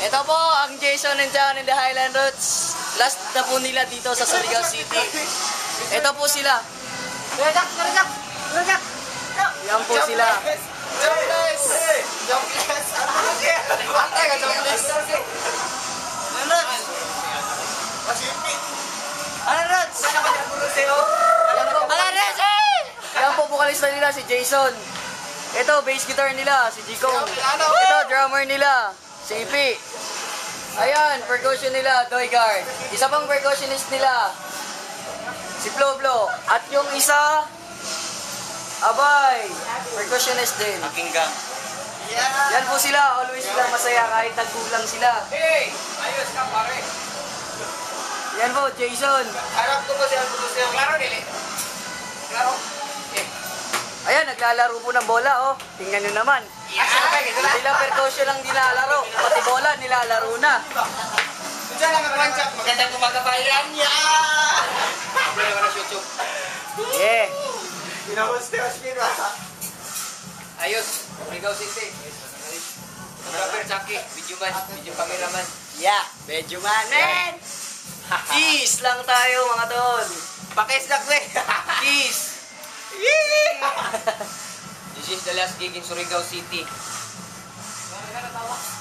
Ito po ang Jason and John in the Highland Roots. Last na po nila dito sa Surigao City. Ito po sila. Rajak, rajak, rajak. Yan po sila. Jobless! Jobless! Ate ka, jobless! Ano? Ano, po, Ano, Rods? yan po vocalista nila si Jason. Ito bass guitar nila si Jikong. Ito drummer nila si Ipi. Ayan, percussion nila, Doigard. Isa pang percussionist nila, si Flo Flo. At yung isa, Abay, percussionist din. Pakinggan. Yan po sila, always sila masaya kahit nagkulang sila. Hey! Ayos ka, pare. Yan po, Jason. Harap ko ba naglalaro po ng bola, oh. Tingnan nyo naman. Hindi lang percussion ang nilalaro, pati bola nilalaro na. Diyan lang ang kwansak. Magandang umaga pa yan. Yeah! Hindi naman ang YouTube. Yeah. Pinahoste-hoste na. Ayos. Surigao City. Photographer Chucky. Video man. Video cameraman. Yeah, medyo man, man. Peace lang tayo, mga tol. Pakislak eh. Peace. This Madalas giging Surigao City. Marihara tawa.